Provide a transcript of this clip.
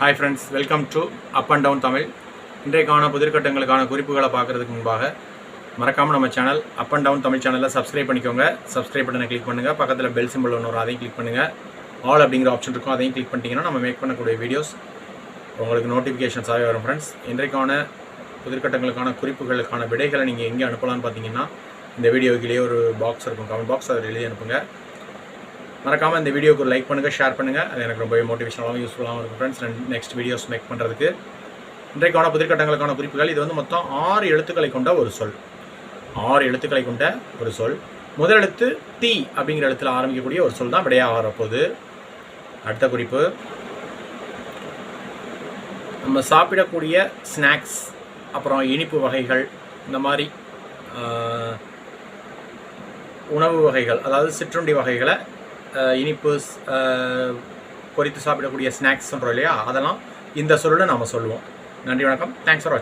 Hi friends welcome to up and down Tamil இன்றைக்கான புதிர்கட்டங்களுக்கான குறிப்புகளை பார்க்குறதுக்கு முன்பாக மறக்காமல் நம்ம channel up and down Tamil சேனலில் சப்ஸ்கிரைப் பண்ணிக்கோங்க. சப்ஸ்கிரைப் பட்டனை கிளிக் பண்ணுங்கள் பக்கத்தில் பெல் சிம்பிள் ஒன்று வரும் அதையும் கிளிக் பண்ணுங்கள் ஆல் அப்படிங்கிற ஆப்ஷன் இருக்கும் அதையும் கிளிக் பண்ணிட்டீங்கன்னா நம்ம மேக் பண்ணக்கூடிய வீடியோஸ் உங்களுக்கு நோட்டிஃபிகேஷன்ஸாகவே வரும் ஃப்ரெண்ட்ஸ் இன்றைக்கான புதிர்கட்டங்களுக்கான குறிப்புகளுக்கான விடைகளை நீங்கள் எங்கே அனுப்பலாம்னு பார்த்தீங்கன்னா இந்த வீடியோக்கிலேயே ஒரு பாக்ஸ் இருக்கும். கமெண்ட் பாக்ஸ் அதில் எழுதி அனுப்புங்க. மறக்காமல் இந்த வீடியோக்கு ஒரு லைக் பண்ணுங்கள் ஷேர் பண்ணுங்கள் அது எனக்கு ரொம்பவே மோட்டிவேஷனாகவும் யூஸ்ஃபுல்லாகவும் இருக்கும் ஃப்ரெண்ட்ஸ் நெக்ஸ்ட் வீடியோஸ் மேக் பண்ணுறதுக்கு இன்றைக்கான புதிர்கட்டங்களுக்கான குறிப்புகள் இது வந்து மொத்தம் ஆறு எழுத்துக்களை கொண்ட ஒரு சொல். ஆறு எழுத்துக்களை கொண்ட ஒரு சொல். முதல் எழுத்து டி அப்படிங்கிற எழுத்தில் ஆரம்பிக்கக்கூடிய ஒரு சொல் தான் விடையாக வரப்போகுது அடுத்த குறிப்பு. நம்ம சாப்பிடக்கூடிய ஸ்நாக்ஸ் அப்புறம் இனிப்பு வகைகள் இந்த மாதிரி உணவு வகைகள் அதாவது சிற்றுண்டி வகைகளை இனிப்பு பொறித்து பொரித்து சாப்பிடக்கூடிய ஸ்நாக்ஸ் சொல்கிறோம் இல்லையா? அதெல்லாம் இந்த சொல்லில் நாம் சொல்லுவோம். நன்றி வணக்கம். தேங்க்ஸ் ஃபார் வாட்சிங்